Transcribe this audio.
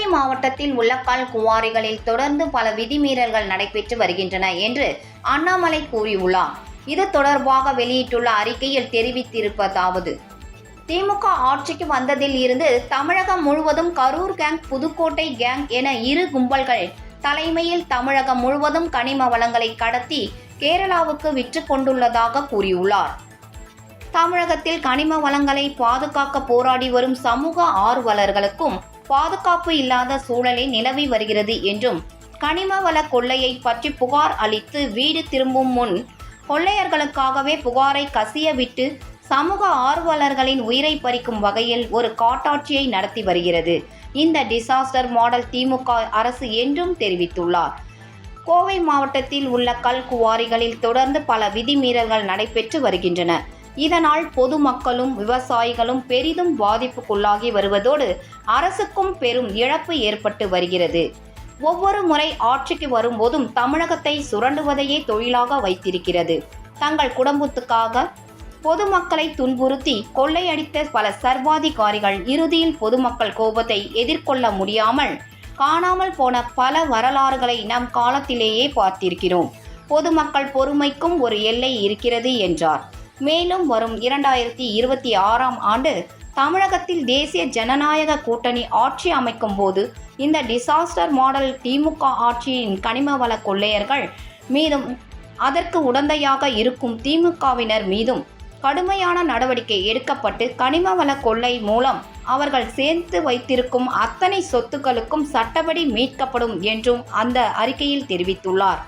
கோவை மாவட்டத்தில் உள்ள கல் குவாரிகளில் தொடர்ந்து பல விதிமீறல்கள் நடைபெற்று வருகின்றன என்று அண்ணாமலை கூறியுள்ளார். இது தொடர்பாக வெளியிட்டுள்ள அறிக்கையில் தெரிவித்திருப்பதாவது திமுக ஆட்சிக்கு வந்ததில் இருந்து தமிழகம் முழுவதும் கரூர் கேங் புதுக்கோட்டை கேங் என இரு கும்பல்கள் தலைமையில் தமிழகம் முழுவதும் கனிம வளங்களை கடத்தி கேரளாவுக்கு விற்று கொண்டுள்ளதாக கூறியுள்ளார். தமிழகத்தில் கனிம வளங்களை பாதுகாக்க போராடி வரும் சமூக ஆர்வலர்களுக்கும் பாதுகாப்பு இல்லாத சூழலே நிலவி வருகிறது என்றும் கனிம வள கொள்ளையை பற்றி புகார் அளித்து வீடு திரும்பும் முன் கொள்ளையர்களுக்காகவே புகாரை கசியவிட்டு சமூக ஆர்வலர்களின் உயிரை பறிக்கும் வகையில் ஒரு காட்டாட்சியை நடத்தி வருகிறது. இந்த டிசாஸ்டர் மாடல் திமுக அரசு என்றும் தெரிவித்துள்ளார். கோவை மாவட்டத்தில் உள்ள கல் குவாரிகளில் தொடர்ந்து பல விதிமீறல்கள் நடைபெற்று வருகின்றன. இதனால் பொதுமக்களும் விவசாயிகளும் பெரிதும் பாதிப்புக்குள்ளாகி வருவதோடு அரசுக்கும் பெரும் இழப்பு ஏற்பட்டு வருகிறது. ஒவ்வொரு முறை ஆட்சிக்கு வரும்போதும் தமிழகத்தை சுரண்டுவதையே தொழிலாக வைத்திருக்கிறது. தங்கள் குடும்பத்துக்காக பொதுமக்களை துன்புறுத்தி கொள்ளையடித்த பல சர்வாதிகாரிகள் இறுதியில் பொதுமக்கள் கோபத்தை எதிர்கொள்ள முடியாமல் காணாமல் போன பல வரலாறுகளை நம் காலத்திலேயே பார்த்திருக்கிறோம். பொதுமக்கள் பொறுமைக்கும் ஒரு எல்லை இருக்கிறது என்றார். மேலும் வரும் இரண்டாயிரத்தி இருபத்தி ஆறாம் ஆண்டு தமிழகத்தில் தேசிய ஜனநாயக கூட்டணி ஆட்சி அமைக்கும் போது இந்த டிசாஸ்டர் மாடல் திமுக ஆட்சியின் கனிம வள கொள்ளையர்கள் மீதும் அதற்கு உடந்தையாக இருக்கும் திமுகவினர் மீதும் கடுமையான நடவடிக்கை எடுக்கப்பட்டு கனிம வள கொள்ளை மூலம் அவர்கள் சேர்த்து வைத்திருக்கும் அத்தனை சொத்துக்களுக்கும் சட்டப்படி மீட்கப்படும் என்றும் அந்த அறிக்கையில் தெரிவித்துள்ளார்.